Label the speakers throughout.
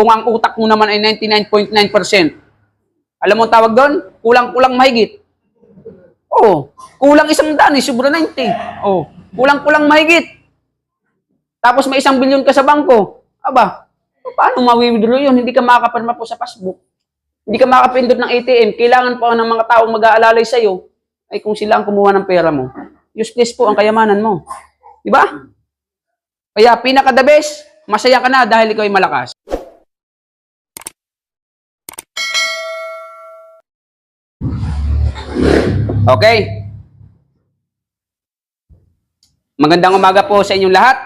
Speaker 1: kung ang utak mo naman ay 99.9%. Alam mo tawag doon? Kulang-kulang mahigit. Oh, kulang isang daan, eh, sobra 90. Oh, kulang-kulang mahigit. Tapos may isang bilyon ka sa bangko. Aba, paano mawi-withdraw yun? Hindi ka makakapirma po sa passbook. Hindi ka makakapindot ng ATM. Kailangan pa ng mga taong mag-aalalay sa'yo ay kung sila ang kumuha ng pera mo. Useless po ang kayamanan mo. Di ba? Kaya pinaka the best, masaya ka na dahil ikaw ay malakas. Okay. Magandang umaga po sa inyong lahat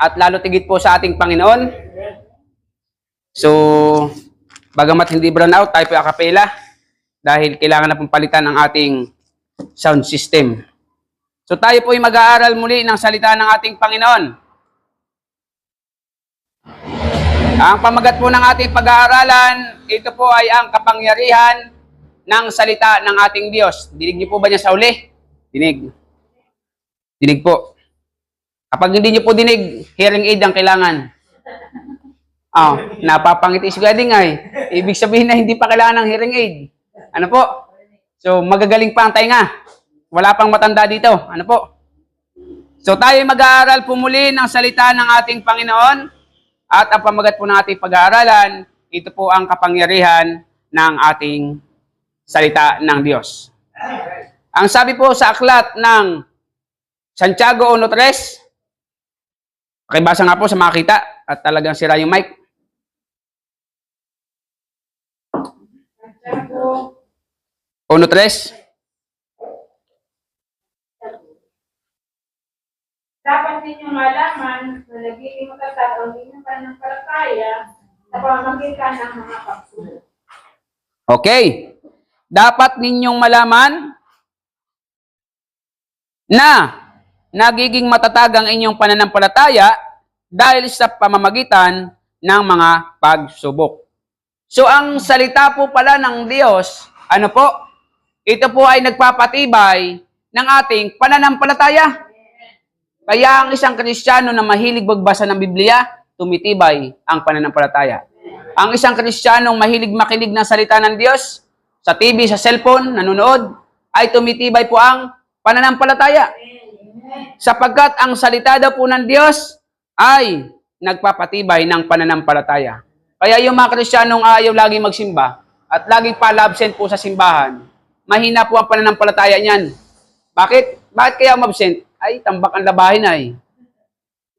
Speaker 1: at lalo tigit po sa ating Panginoon. So, bagamat hindi brown out, tayo po akapela dahil kailangan na pong palitan ang ating sound system. So tayo po ay mag-aaral muli ng salita ng ating Panginoon. Ang pamagat po ng ating pag-aaralan, ito po ay ang kapangyarihan ng salita ng ating Diyos. Dinig niyo po ba niya sa uli? Dinig. Dinig po. Kapag hindi niyo po dinig, hearing aid ang kailangan. Oh, napapangiti si Gading ay. Ibig sabihin na hindi pa kailangan ng hearing aid. Ano po? So, magagaling pa ang tainga. Wala pang matanda dito. Ano po? So, tayo mag-aaral po muli ng salita ng ating Panginoon. At ang pamagat po ng ating pag-aaralan, ito po ang kapangyarihan ng ating salita ng Diyos. Ang sabi po sa aklat ng Santiago 1.3, pakibasa nga po sa makita at talagang sira yung mic.
Speaker 2: Santiago,
Speaker 1: 1.3,
Speaker 2: dapat ninyong malaman na nagiging matatag ang inyong pananampalataya sa pamamagitan ng mga pagsubok.
Speaker 1: Okay. Dapat ninyong malaman na nagiging matatag ang inyong pananampalataya dahil sa pamamagitan ng mga pagsubok. So ang salita po pala ng Diyos, ano po? Ito po ay nagpapatibay ng ating pananampalataya. Kaya ang isang Kristiyano na mahilig magbasa ng Biblia, tumitibay ang pananampalataya. Ang isang Kristiyanong mahilig makinig ng salita ng Diyos, sa TV, sa cellphone, nanonood, ay tumitibay po ang pananampalataya. Sapagkat ang salita daw po ng Diyos ay nagpapatibay ng pananampalataya. Kaya yung mga Kristiyanong ayaw lagi magsimba at laging pala-absent po sa simbahan, mahina po ang pananampalataya niyan. Bakit? Bakit kaya umabsent? Ay, tambak ang labahin ay.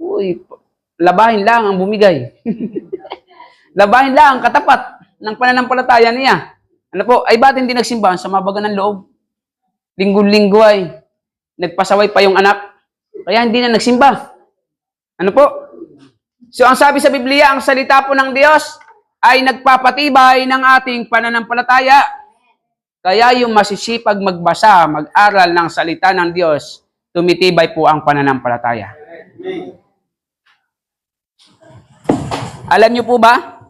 Speaker 1: Uy, labahin lang ang bumigay. labahin lang ang katapat ng pananampalataya niya. Ano po, ay ba't hindi nagsimbahan sa mabaga ng loob? Linggo-linggo ay nagpasaway pa yung anak. Kaya hindi na nagsimba. Ano po? So ang sabi sa Biblia, ang salita po ng Diyos ay nagpapatibay ng ating pananampalataya. Kaya yung masisipag magbasa, mag-aral ng salita ng Diyos, tumitibay po ang pananampalataya. Alam niyo po ba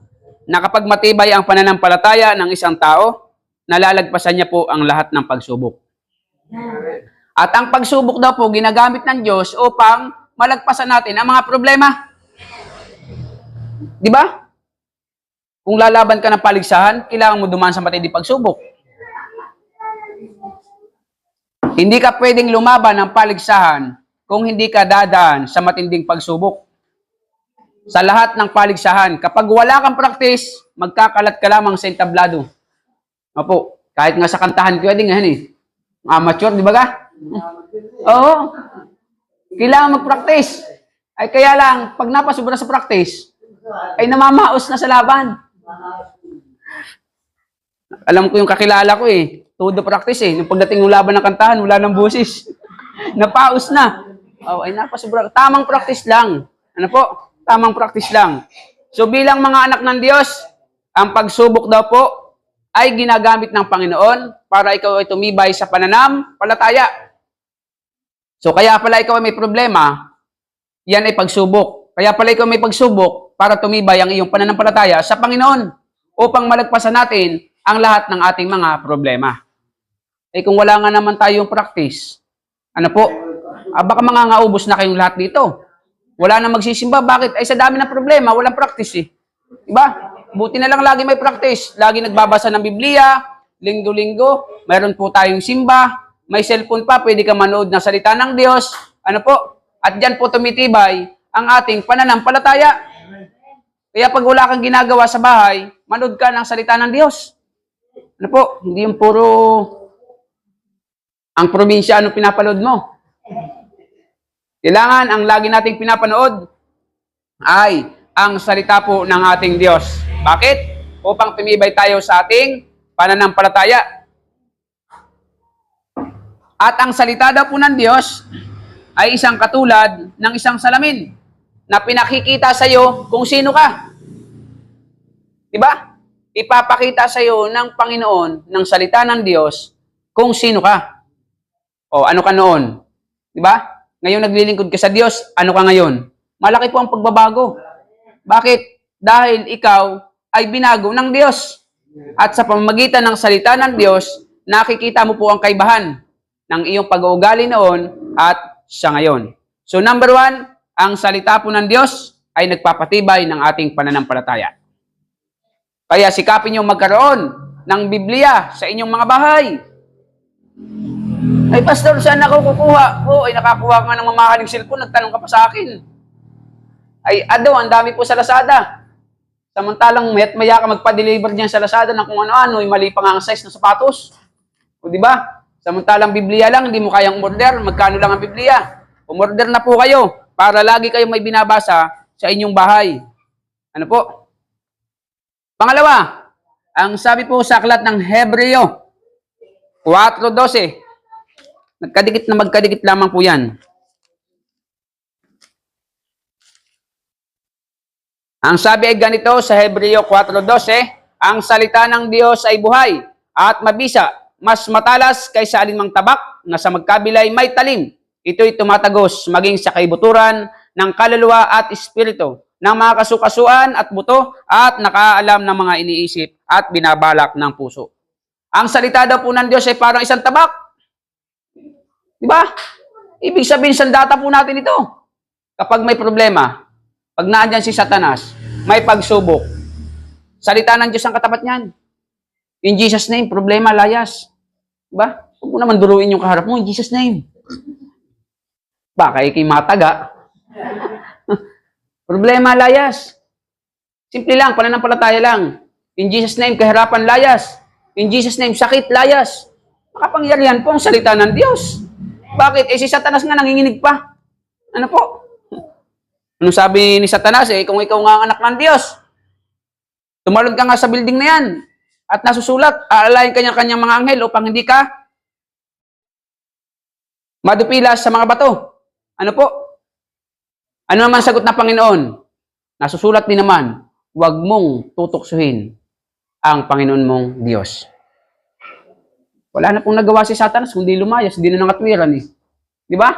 Speaker 1: na kapag matibay ang pananampalataya ng isang tao, nalalagpasan niya po ang lahat ng pagsubok. At ang pagsubok daw po ginagamit ng Diyos upang malagpasan natin ang mga problema. Di ba? Kung lalaban ka ng paligsahan, kailangan mo dumaan sa matinding pagsubok. Hindi ka pwedeng lumaban ng paligsahan kung hindi ka dadaan sa matinding pagsubok. Sa lahat ng paligsahan, kapag wala kang practice, magkakalat ka lamang sa entablado. Opo, kahit nga sa kantahan ko din ngayon eh. Amateur, di ba ka? Oo. Kailangan mag-practice. Ay kaya lang, pag napasubra sa practice, ay namamaos na sa laban. Alam ko yung kakilala ko eh. Todo practice eh. Nung pagdating ng laban ng kantahan, wala nang busis. Napaos na. Oh, ay napasubra. Tamang practice lang. Ano po? Tamang practice lang. So bilang mga anak ng Diyos, ang pagsubok daw po ay ginagamit ng Panginoon para ikaw ay tumibay sa pananam, palataya. So kaya pala ikaw ay may problema, yan ay pagsubok. Kaya pala ikaw may pagsubok para tumibay ang iyong pananampalataya sa Panginoon upang malagpasan natin ang lahat ng ating mga problema. Eh kung wala nga naman tayong practice, ano po, ah, baka mga ngaubos na kayong lahat dito. Wala na magsisimba. Bakit? Ay sa dami ng problema, walang practice eh. Diba? Buti na lang lagi may practice. Lagi nagbabasa ng Biblia, linggo-linggo, mayroon po tayong simba, may cellphone pa, pwede ka manood ng salita ng Diyos. Ano po? At dyan po tumitibay ang ating pananampalataya. Kaya pag wala kang ginagawa sa bahay, manood ka ng salita ng Diyos. Ano po? Hindi yung puro ang probinsya ano pinapanood mo. Kailangan ang lagi nating pinapanood ay ang salita po ng ating Diyos. Bakit? Upang tumibay tayo sa ating pananampalataya. At ang salita daw po ng Diyos ay isang katulad ng isang salamin na pinakikita sa iyo kung sino ka. Di ba? Ipapakita sa iyo ng Panginoon ng salita ng Diyos kung sino ka. O ano ka noon? Di ba? Ngayon naglilingkod ka sa Diyos, ano ka ngayon? Malaki po ang pagbabago. Bakit? Dahil ikaw ay binago ng Diyos. At sa pamamagitan ng salita ng Diyos, nakikita mo po ang kaibahan ng iyong pag-uugali noon at sa ngayon. So number one, ang salita po ng Diyos ay nagpapatibay ng ating pananampalataya. Kaya sikapin niyo magkaroon ng Biblia sa inyong mga bahay. Ay, pastor, saan ako kukuha? Oo, ay nakakuha ka ng mamahaling cellphone, nagtanong ka pa sa akin. Ay, ado, ang dami po sa Lazada. Samantalang mayat maya ka magpa-deliver diyan sa Lazada ng kung ano-ano, ay mali pa nga ang size ng sapatos. O di ba? Samantalang Biblia lang, hindi mo kayang umorder, magkano lang ang Biblia? Umorder na po kayo para lagi kayong may binabasa sa inyong bahay. Ano po? Pangalawa, ang sabi po sa aklat ng Hebreo 4.12, Nagkadikit na magkadikit lamang po yan. Ang sabi ay ganito sa Hebreo 4.12, ang salita ng Diyos ay buhay at mabisa, mas matalas kaysa alinmang tabak na sa magkabilay may talim. Ito'y tumatagos maging sa kaibuturan ng kaluluwa at espiritu, ng mga kasukasuan at buto at nakaalam ng mga iniisip at binabalak ng puso. Ang salita daw po ng Diyos ay parang isang tabak. Di ba? Ibig sabihin, sandata po natin ito. Kapag may problema, pag naandyan si Satanas, may pagsubok, salita ng Diyos ang katapat niyan. In Jesus' name, problema, layas. Di ba? Huwag mo naman duruin yung kaharap mo, in Jesus' name. Baka ikay mataga. problema, layas. Simple lang, pananampalataya lang. In Jesus' name, kahirapan, layas. In Jesus' name, sakit, layas. Makapangyarihan po ang salita ng Diyos. Bakit? Eh si Satanas nga nanginginig pa. Ano po? Ano sabi ni Satanas eh, kung ikaw nga ang anak ng Diyos, tumalon ka nga sa building na yan at nasusulat, aalayin kanya kanyang mga anghel upang hindi ka madupilas sa mga bato. Ano po? Ano naman sagot ng Panginoon? Nasusulat din naman, huwag mong tutuksuhin ang Panginoon mong Diyos. Wala na pong nagawa si Satanas kundi lumayas, hindi na nangatwiran eh. Di ba?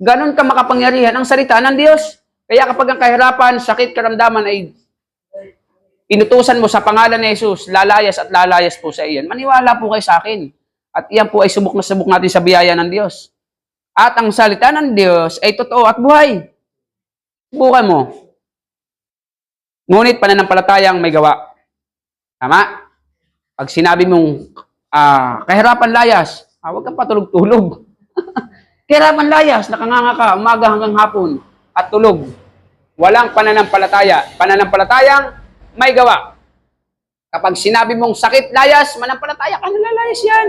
Speaker 1: Ganon ka makapangyarihan ang salita ng Diyos. Kaya kapag ang kahirapan, sakit, karamdaman ay inutusan mo sa pangalan ni Jesus, lalayas at lalayas po sa iyan. Maniwala po kayo sa akin. At iyan po ay subok na subok natin sa biyaya ng Diyos. At ang salita ng Diyos ay totoo at buhay. Subukan mo. Ngunit pananampalatayang may gawa. Tama? Pag sinabi mong ah, kahirapan layas, ah, huwag kang patulog-tulog. kahirapan layas, nakanganga ka, umaga hanggang hapon, at tulog. Walang pananampalataya. Pananampalatayang may gawa. Kapag sinabi mong sakit layas, manampalataya ka, nalalayas yan.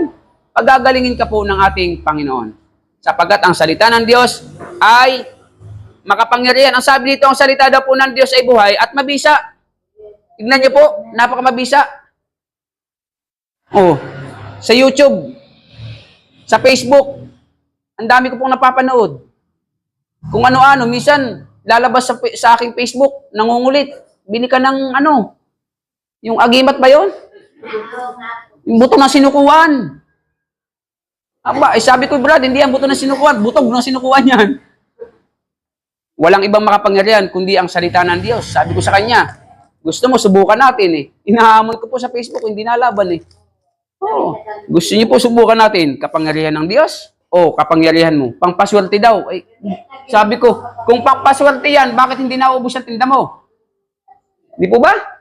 Speaker 1: Pagagalingin ka po ng ating Panginoon. Sapagat ang salita ng Diyos ay makapangyarihan. Ang sabi dito, ang salita daw po ng Diyos ay buhay at mabisa. Tignan niyo po, napakamabisa. Oh, sa YouTube, sa Facebook, ang dami ko pong napapanood. Kung ano-ano, minsan lalabas sa, sa aking Facebook, nangungulit. Bili ka ng ano, yung agimat ba yon? Yung buto ng sinukuan. Aba, eh, sabi ko, Brad, hindi yan buto ng sinukuan, butog ng sinukuan yan. Walang ibang makapangyarihan kundi ang salita ng Diyos. Sabi ko sa kanya, gusto mo, subukan natin eh. Inahamon ko po sa Facebook, hindi nalaban eh. Oo. Gusto niyo po subukan natin, kapangyarihan ng Diyos o kapangyarihan mo? Pangpaswerte daw. Eh, sabi ko, kung pangpaswerte yan, bakit hindi naubos ang tinda mo? Di po ba?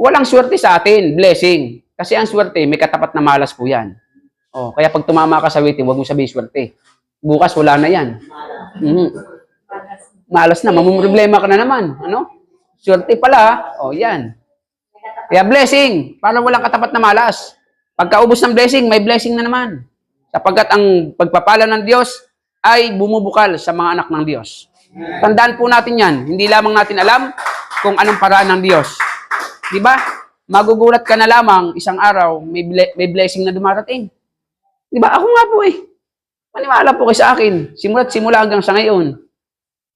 Speaker 1: walang swerte sa atin, blessing. Kasi ang swerte, may katapat na malas po yan. Oh, kaya pag tumama ka sa waiting, huwag mo sabihin swerte. Bukas wala na yan. Mhm. Malas na, mamumroblema ka na naman. Ano? Swerte pala, oh yan. Kaya blessing, para walang katapat na malas. Pagkaubos ng blessing, may blessing na naman. Sapagkat ang pagpapala ng Diyos ay bumubukal sa mga anak ng Diyos. Tandaan po natin yan. Hindi lamang natin alam kung anong paraan ng Diyos. Di ba? Magugulat ka na lamang isang araw, may, ble- may blessing na dumarating. Di ba? Ako nga po eh. Maniwala po kayo sa akin. Simula't simula hanggang sa ngayon,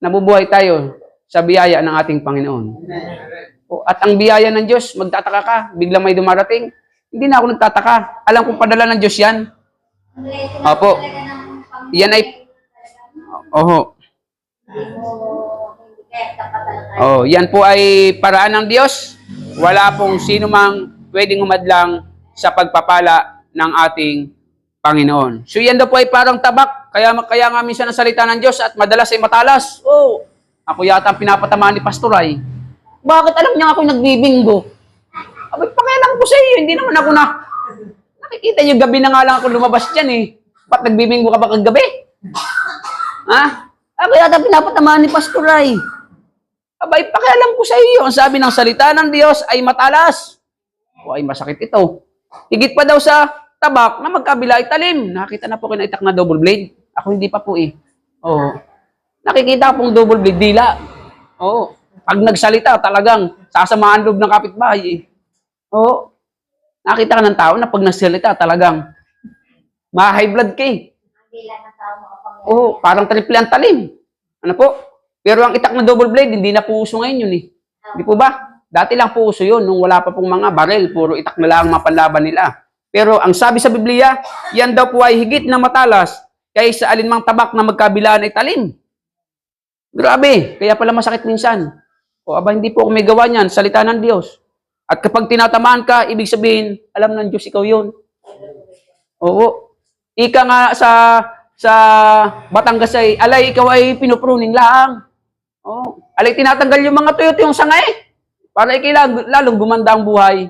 Speaker 1: nabubuhay tayo sa biyaya ng ating Panginoon. O, At ang biyaya ng Diyos, magtataka ka, biglang may dumarating. Hindi na ako nagtataka. Alam kong padala ng Diyos yan. Opo. Yan ay... Oho. Oh, yan po ay paraan ng Diyos. Wala pong sino mang pwedeng umadlang sa pagpapala ng ating Panginoon. So yan daw po ay parang tabak. Kaya, kaya nga minsan ang salita ng Diyos at madalas ay matalas. Oh, ako yata ang pinapatamaan ni Pastor ay. Bakit alam niya ako nagbibinggo? Abay, pakialam ko sa iyo. Hindi naman ako na... Nakikita niyo, gabi na nga lang ako lumabas dyan eh. Ba't nagbibinggo ka ba kagabi? Ha? Ako yata pinapatamaan ni Pastor ay. Abay, pakialam ko sa iyo. Ang sabi ng salita ng Diyos ay matalas. O ay masakit ito. Higit pa daw sa tabak na magkabila ay talim. Nakita na po kayo na itak na double blade. Ako hindi pa po eh. Oo. Nakikita pong double blade dila. Oo. Pag nagsalita, talagang sasamaan loob ng kapitbahay eh. Oo. Nakita ka ng tao na pag nagsalita, talagang ma-high blood ka eh. Oo, parang triple ang talim. Ano po? Pero ang itak na double blade, hindi na po uso ngayon yun eh. Di po ba? Dati lang po uso yun, nung wala pa pong mga barel, puro itak na lang ang mapanlaban nila. Pero ang sabi sa Biblia, yan daw po ay higit na matalas kaysa alinmang tabak na magkabilaan ay talim. Grabe, kaya pala masakit minsan. O aba, hindi po ako may gawa niyan, salita ng Diyos. At kapag tinatamaan ka, ibig sabihin, alam ng Diyos, ikaw yun. Oo. Ika nga sa sa Batangas ay, alay, ikaw ay pinupruning lang. Oh, alay tinatanggal yung mga tuyot yung sangay. Para ikay lag- lalong gumanda ang buhay.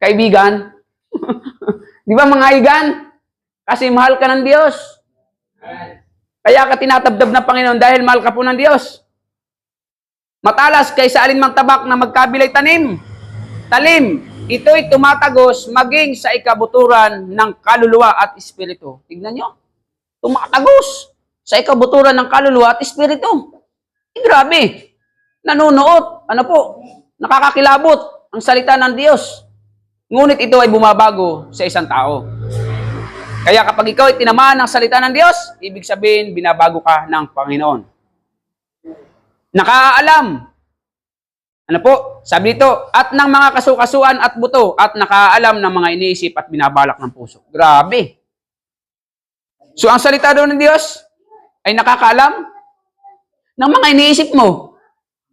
Speaker 1: Kaibigan. Di ba mga igan? Kasi mahal ka ng Diyos. Kaya ka tinatabdab ng Panginoon dahil mahal ka po ng Diyos. Matalas kaysa alinmang tabak na magkabilay tanim. Talim, ito'y tumatagos maging sa ikabuturan ng kaluluwa at espiritu. Tignan nyo. Tumatagos sa ikabuturan ng kaluluwa at espiritu. Eh, grabe. Nanunuot. Ano po? Nakakakilabot ang salita ng Diyos. Ngunit ito ay bumabago sa isang tao. Kaya kapag ikaw ay tinamaan ng salita ng Diyos, ibig sabihin, binabago ka ng Panginoon. Nakaalam. Ano po? Sabi dito, at ng mga kasukasuan at buto, at nakaalam ng mga iniisip at binabalak ng puso. Grabe. So, ang salita doon ng Diyos ay nakakaalam ng mga iniisip mo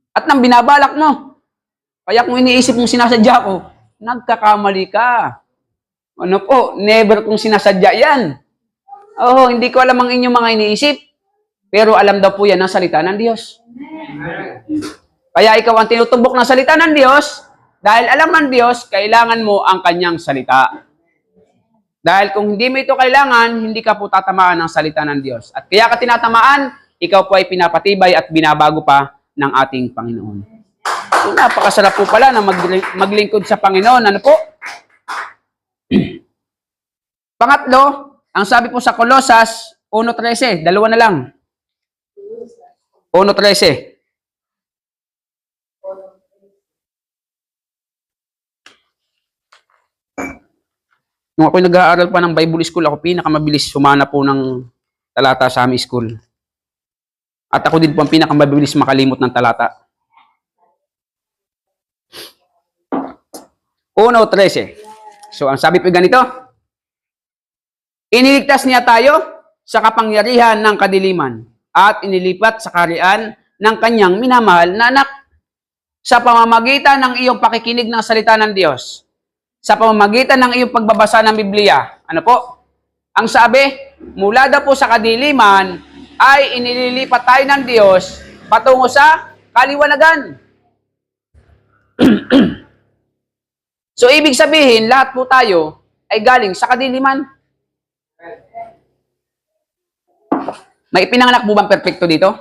Speaker 1: at ng binabalak mo. Kaya kung iniisip mong sinasadya ko, nagkakamali ka. Ano po, never kong sinasadya yan. Oo, hindi ko alam ang inyong mga iniisip. Pero alam daw po yan ang salita ng Diyos. Kaya ikaw ang tinutumbok ng salita ng Diyos, dahil alam ng Diyos, kailangan mo ang kanyang salita. Dahil kung hindi mo ito kailangan, hindi ka po tatamaan ng salita ng Diyos. At kaya ka tinatamaan, ikaw po ay pinapatibay at binabago pa ng ating Panginoon. So, napakasarap po pala na mag- maglingkod sa Panginoon. Ano po? Pangatlo, ang sabi po sa Kolosas 1.13, dalawa na lang. 1.13. Nung ako'y nag-aaral pa ng Bible School, ako pinakamabilis sumana po ng talata sa aming school. At ako din po ang pinakamabilis makalimot ng talata. 1.13. So, ang sabi po ganito, Iniligtas niya tayo sa kapangyarihan ng kadiliman at inilipat sa karian ng kanyang minamahal na anak sa pamamagitan ng iyong pakikinig ng salita ng Diyos, sa pamamagitan ng iyong pagbabasa ng Biblia. Ano po? Ang sabi, mula daw po sa kadiliman ay inililipat tayo ng Diyos patungo sa kaliwanagan. So, ibig sabihin, lahat po tayo ay galing sa kadiliman. May pinanganak po bang perfecto dito?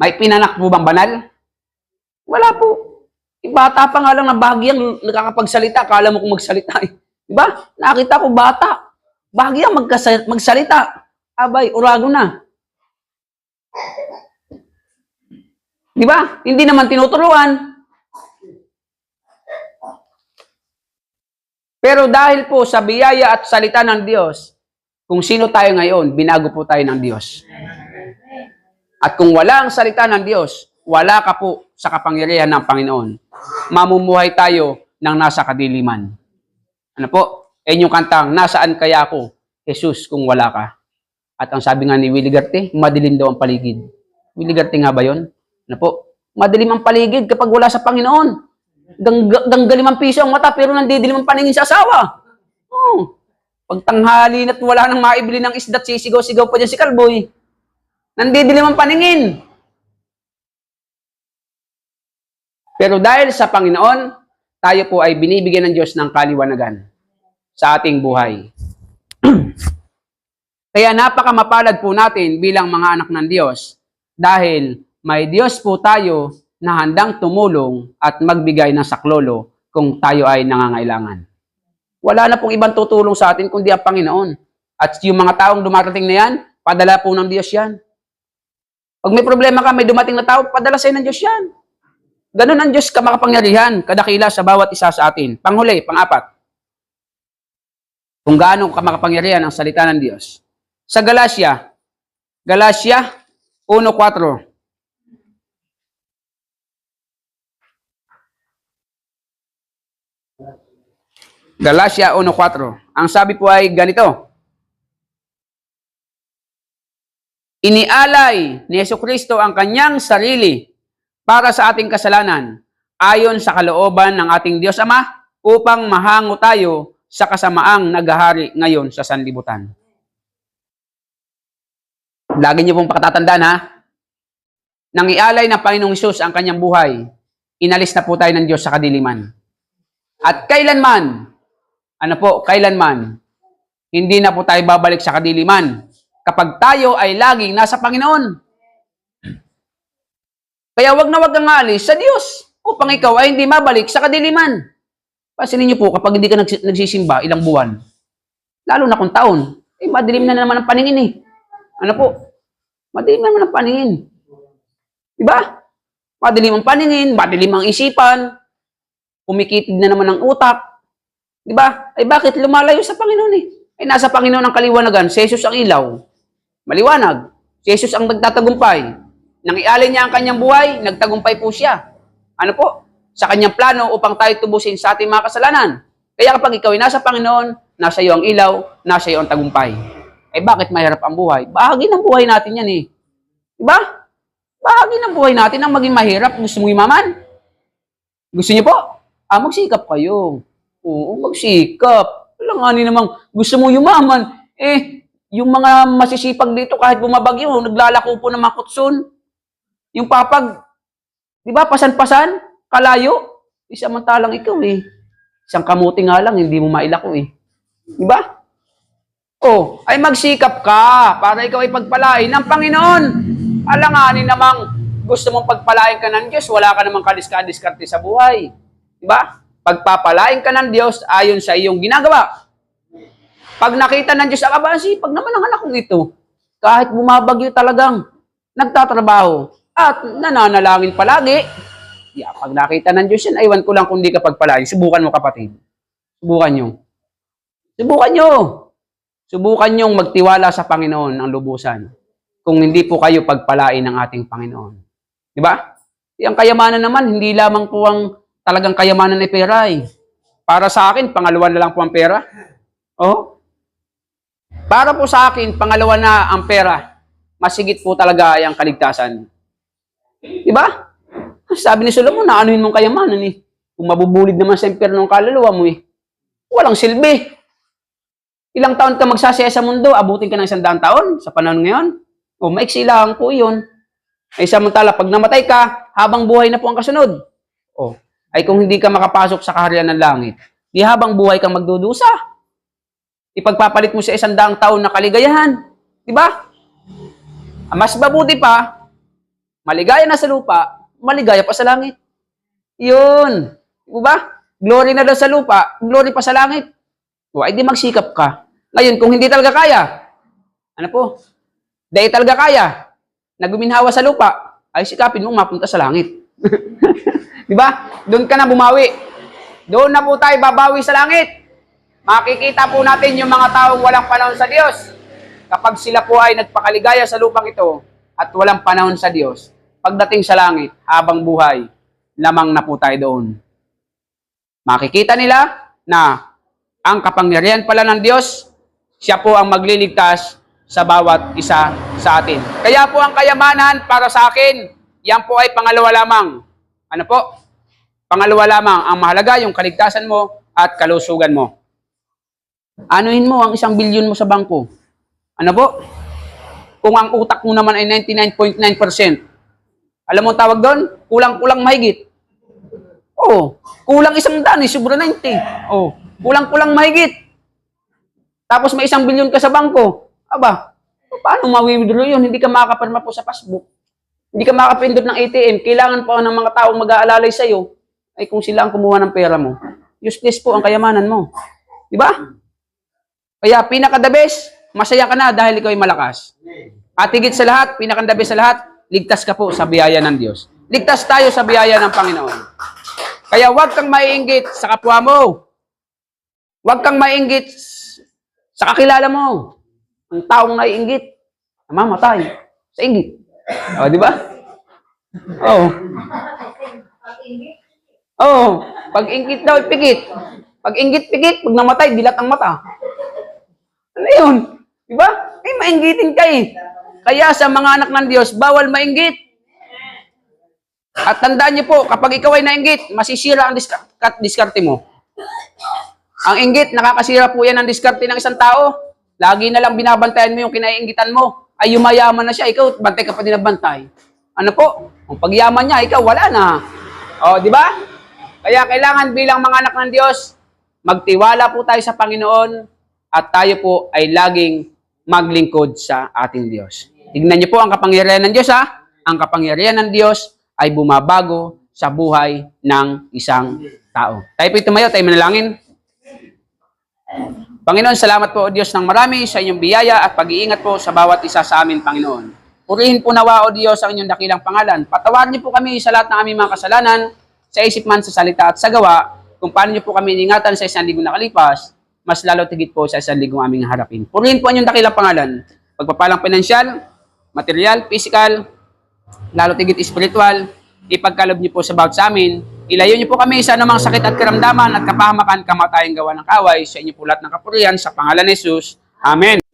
Speaker 1: May pinanganak po bang banal? Wala po. Bata pa nga lang na bahagyang nakakapagsalita, akala mo kung magsalita eh. Diba? Nakita ko bata. Bahagyang magkasa- magsalita. Abay, urago na. Di ba? Hindi naman tinuturuan. Pero dahil po sa biyaya at salita ng Diyos, kung sino tayo ngayon, binago po tayo ng Diyos. At kung wala ang salita ng Diyos, wala ka po sa kapangyarihan ng Panginoon. Mamumuhay tayo ng nasa kadiliman. Ano po? E yung kantang, nasaan kaya ako, Jesus, kung wala ka? At ang sabi nga ni Willie Garte, madilim daw ang paligid. Willie Garte nga ba yun? Ano po? Madilim ang paligid kapag wala sa Panginoon. Gang, ganggalim ang piso ang mata pero nandidilim ang paningin sa asawa. Oh. Pag tanghali na't wala nang maibili ng isda't sisigaw-sigaw pa dyan si Kalboy. Nandidilim ang paningin. Pero dahil sa Panginoon, tayo po ay binibigyan ng Diyos ng kaliwanagan sa ating buhay. Kaya napakamapalad po natin bilang mga anak ng Diyos dahil may Diyos po tayo na handang tumulong at magbigay ng saklolo kung tayo ay nangangailangan. Wala na pong ibang tutulong sa atin kundi ang Panginoon. At yung mga taong dumarating na yan, padala po ng Diyos yan. Pag may problema ka, may dumating na tao, padala sa'yo ng Diyos yan. Ganun ang Diyos ka makapangyarihan, kadakila sa bawat isa sa atin. Panghuli, pangapat. Kung gaano ka makapangyarihan ang salita ng Diyos. Sa Galacia, Galacia 1.4. Galacia 1.4. Ang sabi po ay ganito. Inialay ni Yesu Kristo ang kanyang sarili para sa ating kasalanan ayon sa kalooban ng ating Diyos Ama upang mahango tayo sa kasamaang naghahari ngayon sa sanlibutan. Lagi niyo pong pakatatandaan ha. Nang ialay ng Panginoong Isus ang kanyang buhay, inalis na po tayo ng Diyos sa kadiliman. At kailanman, ano po, kailanman, hindi na po tayo babalik sa kadiliman kapag tayo ay laging nasa Panginoon. Kaya wag na wag kang aalis sa Diyos upang ikaw ay hindi mabalik sa kadiliman. Pansinin niyo po, kapag hindi ka nags- nagsisimba ilang buwan, lalo na kung taon, eh madilim na naman ang paningin eh. Ano po? Madilim na naman ang paningin. Diba? Madilim ang paningin, madilim ang isipan, kumikitid na naman ang utak. Di ba? Ay bakit lumalayo sa Panginoon eh? Ay nasa Panginoon ang kaliwanagan, si Jesus ang ilaw. Maliwanag. Si Jesus ang nagtatagumpay. Nang ialay niya ang kanyang buhay, nagtagumpay po siya. Ano po? Sa kanyang plano upang tayo tubusin sa ating mga kasalanan. Kaya kapag ikaw ay nasa Panginoon, nasa iyo ang ilaw, nasa iyo ang tagumpay. Eh bakit mahirap ang buhay? Bahagi ng buhay natin yan eh. Di ba? Bahagi ng buhay natin ang maging mahirap. Gusto mo yumaman? Gusto niyo po? Ah, magsikap kayo. Oo, magsikap. Wala nga ni namang gusto mo yumaman. Eh, yung mga masisipag dito kahit bumabagyo, naglalako po ng mga kutsun. Yung papag, di ba, pasan-pasan, kalayo. Isamantalang ikaw eh. Isang kamuti nga lang, hindi mo mailako eh. Di ba? Oh, ay magsikap ka para ikaw ay pagpalain ng Panginoon. Alanganin namang gusto mong pagpalain ka ng Diyos, wala ka namang kadiskarte sa buhay. Di ba? Pagpapalain ka ng Diyos ayon sa iyong ginagawa. Pag nakita ng Diyos ang abasi, pag naman ang anak kong ito, kahit bumabagyo talagang nagtatrabaho at nananalangin palagi, yeah, pag nakita ng Diyos yan, aywan ko lang kung di ka pagpalain. Subukan mo kapatid. Subukan nyo. Subukan nyo. Subukan nyong magtiwala sa Panginoon ng lubusan kung hindi po kayo pagpalain ng ating Panginoon. Di ba? Yung kayamanan naman, hindi lamang po ang talagang kayamanan ay pera eh. Para sa akin, pangalawa na lang po ang pera. Oh. Para po sa akin, pangalawa na ang pera. Masigit po talaga ay ang kaligtasan. Di ba? Sabi ni Solomon, naanuhin mong kayamanan eh. Kung mabubulid naman sa impyerno ng kaluluwa mo eh. Walang silbi. Ilang taon ka magsasaya sa mundo, abutin ka ng isang daang taon sa panahon ngayon. O maiksi lang po yun. Ay samantala, pag namatay ka, habang buhay na po ang kasunod. O, ay kung hindi ka makapasok sa kaharian ng langit, di habang buhay kang magdudusa. Ipagpapalit mo sa isang daang taon na kaligayahan. Di ba? Ang Mas mabuti pa, maligaya na sa lupa, maligaya pa sa langit. Yun. Di ba? Glory na daw sa lupa, glory pa sa langit. O, ay di magsikap ka. Ngayon, kung hindi talaga kaya, ano po? Dahil talaga kaya, na guminhawa sa lupa, ay sikapin mong mapunta sa langit. Di ba? Doon ka na bumawi. Doon na po tayo babawi sa langit. Makikita po natin yung mga taong walang panahon sa Diyos. Kapag sila po ay nagpakaligaya sa lupang ito at walang panahon sa Diyos, pagdating sa langit, habang buhay, lamang na po tayo doon. Makikita nila na ang kapangyarihan pala ng Diyos, siya po ang magliligtas sa bawat isa sa atin. Kaya po ang kayamanan para sa akin, yan po ay pangalawa lamang. Ano po? Pangalawa lamang, ang mahalaga yung kaligtasan mo at kalusugan mo. Anuhin mo ang isang bilyon mo sa bangko. Ano po? Kung ang utak mo naman ay 99.9%, alam mo tawag doon? Kulang-kulang mahigit. Oo. Kulang isang daan, eh, sobra 90. Oo. Kulang-kulang mahigit. Tapos may isang bilyon ka sa bangko. Aba, paano mawi-withdraw yun? Hindi ka makakapirma po sa passbook. Hindi ka makakapindot ng ATM. Kailangan pa ng mga taong mag-aalalay sa'yo. Ay kung sila ang kumuha ng pera mo. Useless po ang kayamanan mo. Di ba? Kaya pinaka-the best, masaya ka na dahil ikaw ay malakas. At higit sa lahat, pinaka-the best sa lahat, ligtas ka po sa biyaya ng Diyos. Ligtas tayo sa biyaya ng Panginoon. Kaya huwag kang maiinggit sa kapwa mo. Huwag kang maiinggit sa kakilala mo. Ang taong naiinggit, namamatay sa inggit. O, di ba? Oo. Oo. Pag inggit daw, pikit. Pag inggit, pikit. Pag namatay, dilat ang mata. Ano yun? Di ba? Eh, mainggitin ka eh. Kaya sa mga anak ng Diyos, bawal mainggit. At tandaan niyo po, kapag ikaw ay nainggit, masisira ang diska- kat- diskarte mo. Ang inggit, nakakasira po yan ang diskarte ng isang tao. Lagi na lang binabantayan mo yung kinaiinggitan mo. Ay yumayaman na siya, ikaw, bantay ka pa din bantay. Ano po? Ang pagyaman niya, ikaw, wala na. O, di ba? Kaya kailangan bilang mga anak ng Diyos, magtiwala po tayo sa Panginoon at tayo po ay laging maglingkod sa ating Diyos. Tignan niyo po ang kapangyarihan ng Diyos ha. Ang kapangyarihan ng Diyos ay bumabago sa buhay ng isang tao. Tayo po tumayo, tayo manalangin. Panginoon, salamat po o Diyos ng marami sa inyong biyaya at pag-iingat po sa bawat isa sa amin, Panginoon. Purihin po nawa o Diyos ang inyong dakilang pangalan. Patawarin niyo po kami sa lahat ng aming mga kasalanan, sa isip man, sa salita at sa gawa, kung paano niyo po kami iningatan sa isang linggo nakalipas, mas lalo tigit po sa isang linggong aming harapin. Purihin po ang inyong dakilang pangalan. Pagpapalang pinansyal, material, physical, lalo tigit spiritual, ipagkalob niyo po sa bawat sa amin. Ilayo niyo po kami sa anumang sakit at karamdaman at kapahamakan, kamatayang gawa ng kaway. Sa inyo po lahat ng kapurihan, sa pangalan ni Jesus. Amen.